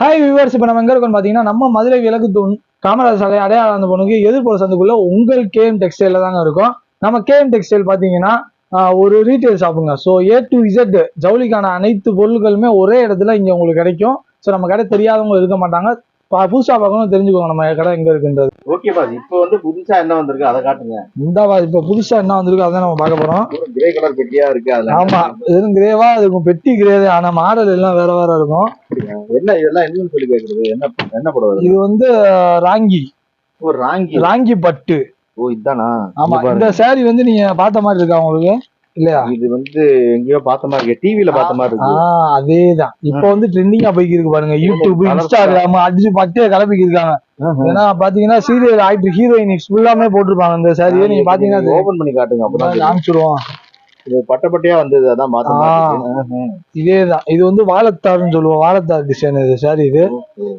Hi viewers இப்போ நம்ம எங்கே இருக்கோம்னு பார்த்தீங்கன்னா நம்ம மதுரை விலகு தூண் காமராஜர் சாலை அடையாளம் அந்த பொண்ணுக்கு எதிர்ப்புற சந்துக்குள்ள உங்கள் கேஎம் டெக்ஸ்டைலில் தாங்க இருக்கும். நம்ம கேஎம் டெக்ஸ்டைல் பார்த்தீங்கன்னா ஒரு ரீட்டைல் ஷாப்புங்க ஸோ ஏ டு இசட் ஜவுளிக்கான அனைத்து பொருட்களுமே ஒரே இடத்துல இங்கே உங்களுக்கு கிடைக்கும். ஸோ நம்ம கடை தெரியாதவங்க இருக்க மாட்டாங்க. புதுசா பார்க்கணும் தெரிஞ்சுக்கோங்க. நம்ம கடை எங்க இருக்குன்றது. ஓகே பாஸ் இப்போ வந்து புதுசா என்ன வந்திருக்கு? அதை காட்டுங்க. இந்த இப்போ புதுசா என்ன வந்திருக்கு அதான் நம்ம பார்க்க போறோம். கிரே கலர் பெட்டியா இருக்கு அதுல. ஆமா இது கிரேவா இருக்கும். பெட்டி கிரே ஆனா மாடல் எல்லாம் வேற வேற இருக்கும். என்ன இதெல்லாம் என்னன்னு சொல்லி கேக்குறது? என்ன என்ன படம் இது? வந்து ராங்கி. ஒரு ராங்கி. ராங்கி பட்டு. ஓ இதானா? ஆமா இந்த saree வந்து நீங்க பார்த்த மாதிரி இருக்கா உங்களுக்கு? இல்லையா? இது வந்து எங்கேயோ பார்த்த மாதிரி இருக்கு. டிவில பார்த்த மாதிரி இருக்கு. அதேதான். இப்போ வந்து ட்ரெண்டிங்கா போய்க்கு இருக்கு பாருங்க. யூடியூப் இன்ஸ்டாகிராம் அடிச்சு பட்டே கிளப்பிக்கு இருக்காங்க ஏன்னா பாத்தீங்கன்னா சீரியல் ஆக்டர் ஹீரோயினிக்ஸ் ஃபுல்லாமே போட்டிருப்பாங்க இந்த சாரியை நீங்க பாத்தீங்கன்னா ஓபன் பண்ணி காட்டுங்க. அப்பதான். காமிச்சிருவோம். இது பட்ட பட்டையா வந்தது அதான் இருக்கு. இதேதான். இது வந்து வாழைத்தார்னு சொல்லுவோம். வாழைத்தார் டிசைன் இது சாரி இது.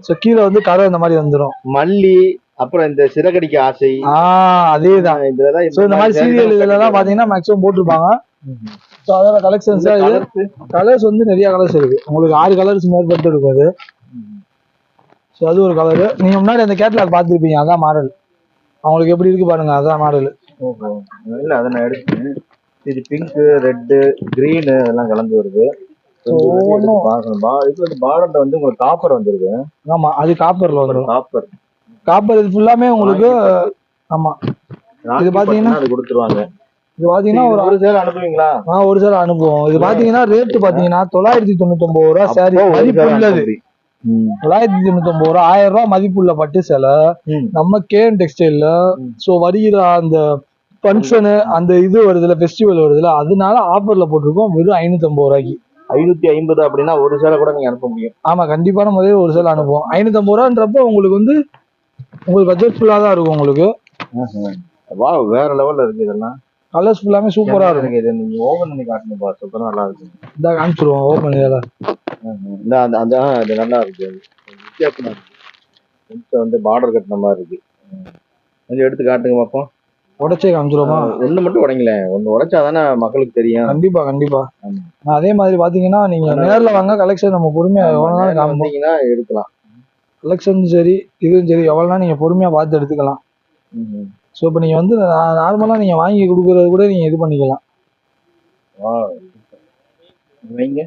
ஸோ கீழே வந்து கரை இந்த மாதிரி வந்துரும். மல்லி அப்புறம் இந்த சிறகடிக்க ஆசை. அதேதான். இந்த மாதிரி சீரியல் இதெல்லாம் பாத்தீங்கன்னா மேக்ஸிமம் போட்டிருப்பாங்க. ஸோ அதோட கலெக்ஷன்ஸ் கலர்ஸ் வந்து நிறைய கலர்ஸ் இருக்கு. உங்களுக்கு ஆறு கலர்ஸ் மேற்பட்டு இருக்கும் அது. ஸோ அது ஒரு கலரு நீங்க முன்னாடி அந்த கேட்லாக் பார்த்துருப்பீங்க அதான் மாடல் அவங்களுக்கு எப்படி இருக்கு பாருங்க அதான் மாடல். இல்ல அதை நான் எடுத்தேன் இது பிங்க் ரெட்டு கிரீன் அதெல்லாம் கலந்து வருது. பார்க்கணும். இது வந்து பார்டர்ல வந்து உங்களுக்கு காப்பர் வந்திருக்கு. ஆமா அது காப்பர்ல வந்துடும் காப்பர் காப்பர் இது ஃபுல்லாமே உங்களுக்கு ஆமா. இது பாத்தீங்கன்னா- கொடுத்துருவாங்க. இது பாத்தீங்கன்னா ஒரு ஒரு சேர் அனுப்புவீங்களா? ஆ ஒரு சார் அனுப்புவோம். இது பாத்தீங்கன்னா ரேட் பாத்தீங்கன்னா தொள்ளாயிரத்தி தொண்ணூத்தி ஒன்பது ரூபா சாரி மதிப்பு உள்ளது. தொள்ளாயிரத்தி தொண்ணூத்தி ஒன்பது ரூபா ஆயிரம் ரூபாய் மதிப்புள்ள பட்டு சேலை. நம்ம கேஎம் டெக்ஸ்டைல்ல. சோ வருகிற அந்த ஃபங்க்ஷனு அந்த இது வருதுல ஃபெஸ்டிவல் வருதுல அதனால ஆஃபர்ல போட்டிருக்கோம் வெறும் ஐநூத்தி ஐம்பது ரூபாய்க்கு. ஐநூத்தி ஐம்பது அப்படின்னா ஒரு சேலை கூட நீங்க அனுப்ப முடியும். ஆமா கண்டிப்பான முதல்ல ஒரு சேலை அனுப்புவோம். ஐநூத்தி ஐம்பது ரூபான்றப்ப உங்களுக்கு வந்து உங்களுக்கு பட்ஜெட் ஃபுல்லா தான் இருக்கும் உங்களுக்கு. வா வேற லெவல்ல இருக்கு இதெல்லாம். கலர்ஸ் ஃபுல்லாமே சூப்பரா இருக்கும். இதை நீங்க ஓபன் பண்ணி காட்டணும் பா சுத்தம் நல்லா இருக்கு இந்த காமிச்சிருவோம் ஓப்பன் இதெல்லாம் இந்த அந்த அந்த இது நல்லா இருக்கு. வித்தியாசமா இருக்கு. வந்து பார்டர் கட்டின மாதிரி இருக்கு. கொஞ்சம் எடுத்து காட்டுங்க பார்ப்போம் உடச்சே காமிச்சிருவோமா? ஒண்ணு மட்டும் உடைங்களே ஒண்ணு உடைச்சா தானே மக்களுக்கு தெரியும். கண்டிப்பா கண்டிப்பா. ஆமா. நான் அதே மாதிரி பாத்தீங்கன்னா நீங்க நேர்ல வாங்க கலெக்ஷன் நம்ம பொறுமையா எவ்வளவு நாள் நேர்ல காமிப்போம். வந்தீங்கன்னா எடுக்கலாம். கலெக்ஷன் சரி இதுவும் சரி எவ்வளவு நாள் நீங்க பொறுமையா பார்த்து எடுத்துக்கலாம். ஸோ இப்போ நீங்க வந்து நார்மலா நீங்க வாங்கி கொடுக்கறது கூட நீங்க இது பண்ணிக்கலாம். வைங்க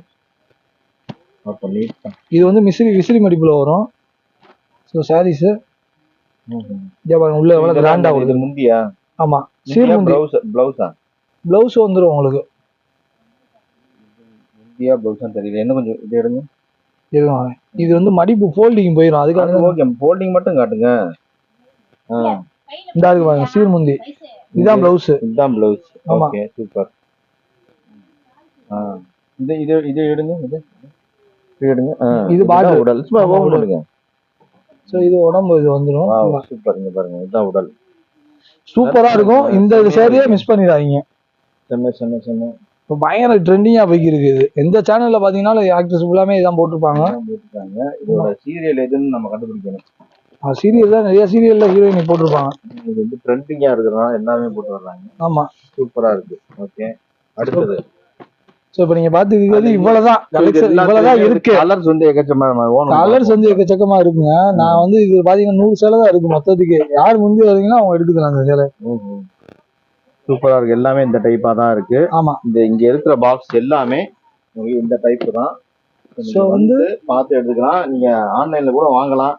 இது வந்து மிஸ்ரி விசிறி மடிப்புல வரும். ஸோ சாரீஸ் பாருங்க உள்ள எவ்வளவு கிராண்டா இது கொடுது முந்தியா? ஆமா. சீர்முந்தி பிளவுஸ் பிளவுஸா பிளவுஸ் வந்துரும் உங்களுக்கு. முந்தியா பிளவுஸா தெரியல. என்ன கொஞ்சம் இது எடுங்க. வரேன். இது வந்து மடிப்பு ஃபோல்டிங் போயிடும் அதுக்காக அது ஓகே ஃபோல்டிங் மட்டும் காட்டுங்க. ஆ. இந்த இருக்கு பாருங்க சீர்முந்தி இதுதான் பிளவுஸ் இதுதான் பிளவுஸ். ஓகே சூப்பர் ஆ. இது இது இது எடுங்க இது. இது எடுங்க. இது border. உடல். சும்மா ஓபன். பண்ணுங்க ஸோ இது உடம்பு இது வந்துடும் வாவ் சூப்பர் இங்க பாருங்க. இதுதான் உடல். சூப்பரா இருக்கும். இந்த சேரியே மிஸ் பண்ணிடாதீங்க. செம்ம செம்ம செம்ம. இப்போ பயங்கர ட்ரெண்டிங்கா போய்க்கு இருக்குது எந்த சேனல்ல பாத்தீங்கன்னா ஆக்டர்ஸ் ஃபுல்லாமே இதான் போட்டிருப்பாங்க. போட்டிருக்காங்க. இதோட சீரியல் எதுன்னு நம்ம கண்டுபிடிக்கணும். சீரியல் தான் நிறைய சீரியல்ல ஹீரோயின் போட்டிருப்பாங்க. இது வந்து ட்ரெண்டிங்கா இருக்கிறதுனால எல்லாமே போட்டு வர்றாங்க. ஆமா. சூப்பரா இருக்கு. ஓகே அடுத்தது. ஸோ இப்போ நீங்க பாத்துக்கிறது இவ்வளவுதான். இவ்வளவுதான் இருக்கு. கலர்ஸ் வந்து எக்கச்சக்கமா கலர்ஸ் வந்து எக்கச்சக்கமா இருக்குங்க. நான் வந்து இது பாத்தீங்கன்னா நூறு சேலை தான் இருக்கு மொத்தத்துக்கு. யார் முந்தி வரீங்கன்னா அவங்க எடுத்துக்கலாம் அந்த சேலை. சூப்பரா இருக்கு. எல்லாமே இந்த டைப்பா தான் இருக்கு. ஆமா. இந்த இங்க இருக்கிற பாக்ஸ் எல்லாமே இந்த டைப் தான். So வந்து பார்த்து எடுத்துக்கலாம். நீங்க ஆன்லைன்ல கூட வாங்கலாம்.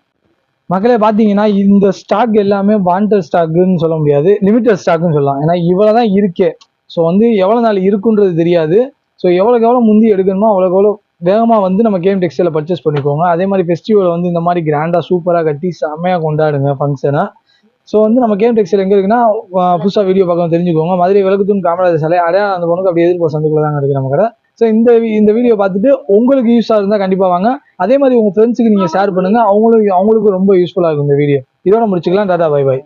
மக்களே பாத்தீங்கன்னா இந்த ஸ்டாக் எல்லாமே வாண்டட் ஸ்டாக்னு சொல்ல முடியாது. லிமிட்டட் ஸ்டாக்னு சொல்லலாம். ஏன்னா இவ்வளவுதான் இருக்கே. ஸோ வந்து எவ்வளவு நாள் இருக்குன்றது தெரியாது. ஸோ எவ்வளோக்கு எவ்வளோ முந்தி எடுக்கணுமோ அவ்வளோக்கு எவ்வளோ வேகமாக வந்து நம்ம கேம் டெக்ஸ்டைல பர்ச்சேஸ் பண்ணிக்கோங்க. அதே மாதிரி ஃபெஸ்டிவல் வந்து இந்த மாதிரி கிராண்டாக சூப்பராக கட்டி செம்மையாக கொண்டாடுங்க ஃபங்க்ஷனை ஸோ வந்து நம்ம கேம் டெக்ஸ்டைல் எங்கே இருக்குன்னா புதுசாக வீடியோ பார்க்க தெரிஞ்சுக்கோங்க. மதுரை விளக்குத்தூண் காமராஜர் சிலை அடையா அந்த பொண்ணுக்கு அப்படியே எதிர்ப்பு சந்துக்குள்ள தாங்க இருக்குது நம்ம கடை. ஸோ இந்த இந்த வீடியோ பார்த்துட்டு உங்களுக்கு யூஸாக இருந்தால் கண்டிப்பாக வாங்க. அதே மாதிரி உங்கள் ஃப்ரெண்ட்ஸுக்கு நீங்கள் ஷேர் பண்ணுங்க. அவங்களுக்கு அவங்களுக்கு ரொம்ப யூஸ்ஃபுல்லாக இருக்கும் இந்த வீடியோ இதோட முடிச்சுக்கலாம். Tata bye by